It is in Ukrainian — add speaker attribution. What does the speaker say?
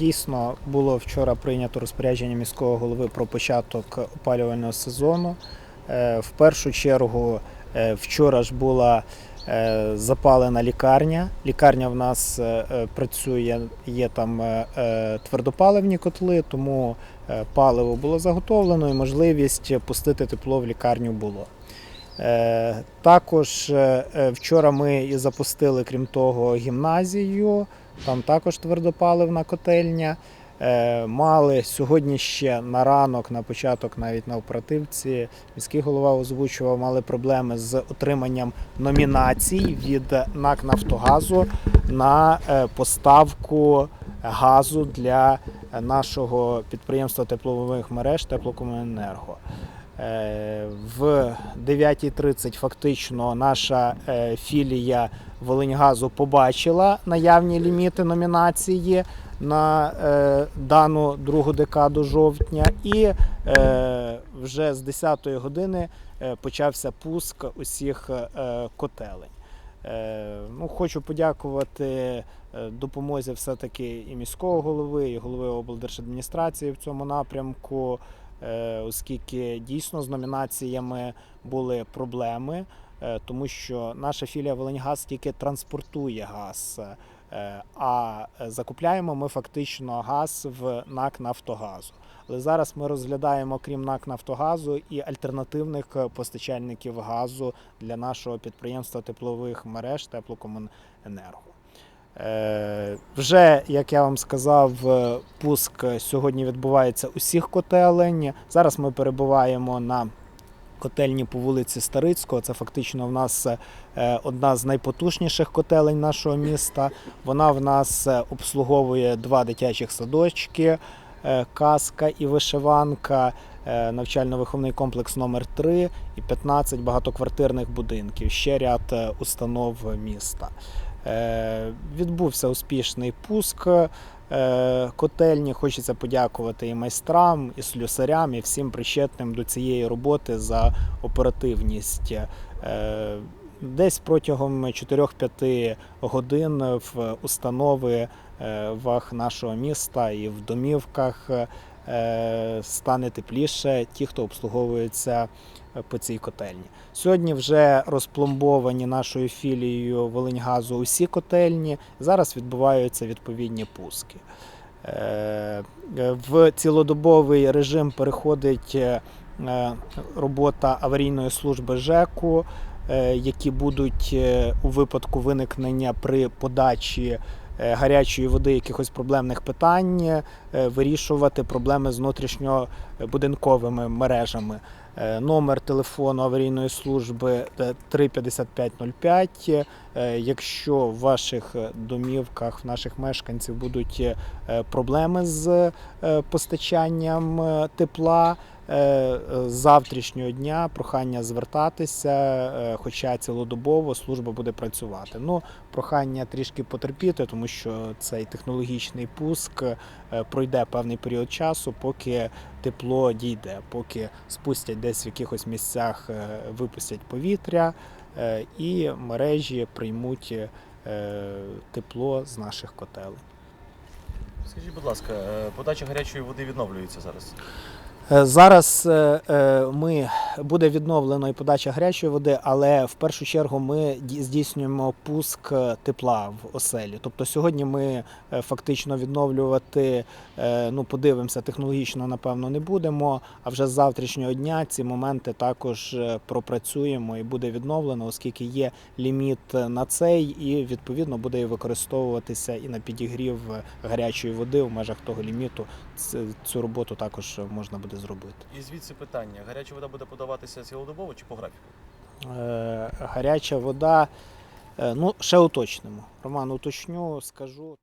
Speaker 1: Дійсно було вчора прийнято розпорядження міського голови про початок опалювального сезону. Е, В першу чергу е, вчора ж була е, запалена лікарня. Лікарня в нас працює, є там твердопаливні котли, тому паливо було заготовлено і можливість пустити тепло в лікарню було. Також вчора ми і запустили, крім того, гімназію. Там також твердопаливна котельня. Е, Мали сьогодні ще на ранок, на початок, навіть на оперативці, міський голова озвучував, мали проблеми з отриманням номінацій від НАК Нафтогазу на е, поставку газу для нашого підприємства теплових мереж Теплокомуненерго. Е, В 9.30 фактично наша філія Волиньгазу побачила наявні ліміти номінації на е, дану другу декаду жовтня, і е, вже з 10-ї години е, почався пуск усіх е, котелень. Е, ну, хочу подякувати е, допомозі все-таки і міського голови, і голови облдержадміністрації в цьому напрямку, е, оскільки дійсно з номінаціями були проблеми, тому що наша філія Волиньгаз тільки транспортує газ. е, А закупляємо ми фактично газ в НАК Нафтогазу. Але зараз ми розглядаємо, крім НАК Нафтогазу, і альтернативних е, постачальників газу для нашого підприємства теплових мереж Теплокомуненерго. Е, Вже, як я вам сказав, е, пуск сьогодні відбувається усіх котелень. Зараз ми перебуваємо на котельні по вулиці Старицького. Це фактично в нас е, одна з найпотужніших котелень нашого міста. Вона в нас е, обслуговує два дитячих садочки, е, казка і вишиванка, навчально-виховний комплекс номер 3 і 15 багатоквартирних будинків, ще ряд установ міста. Е, Відбувся успішний пуск е, котельні. Хочеться подякувати і майстрам, і слюсарям, і всім причетним до цієї роботи за оперативність. Е, Десь протягом 4-5 годин в установи вах нашого міста і в домівках стане тепліше ті, хто обслуговується е, по цій котельні. Сьогодні вже розпломбовані нашою філією Волиньгазу усі котельні. Зараз відбуваються відповідні пуски. Е, В цілодобовий режим переходить е, е, робота аварійної служби ЖЕКу, е, які будуть е, у випадку виникнення при подачі е, гарячої води якихось проблемних питань е, вирішувати проблеми з внутрішньобудинковими мережами. Е, Номер телефону аварійної служби е, 35505. Е, Якщо в ваших е, домівках, в наших мешканців будуть е, проблеми з е, постачанням е, тепла, е, е, з завтрашнього дня прохання звертатися, е, хоча цілодобово служба буде працювати. Ну, прохання трішки потерпіти, тому що цей технологічний пуск е, пройде певний період часу, поки тепло дійде, поки спустять десь в якихось місцях, е, випустять повітря е, і мережі приймуть е, тепло з наших котелень.
Speaker 2: Скажіть, будь ласка, е, подача гарячої води відновлюється зараз.
Speaker 1: Е, Зараз е, е, ми буде відновлено і подача гарячої води, але в першу чергу ми здійснюємо пуск е, тепла в оселі. Тобто сьогодні ми е, фактично відновлювати, е, ну подивимося, технологічно напевно не будемо. А вже з завтрашнього дня ці моменти також пропрацюємо і буде відновлено, оскільки є ліміт на цей, і відповідно буде і використовуватися і на підігрів гарячої води в межах того ліміту. Цю роботу також можна буде зробити.
Speaker 2: І звідси питання: гаряча вода буде подаватися цілодобово чи по графіку?
Speaker 1: Е, гаряча вода. е, Ну, ще уточнимо. Роман, уточню, скажу.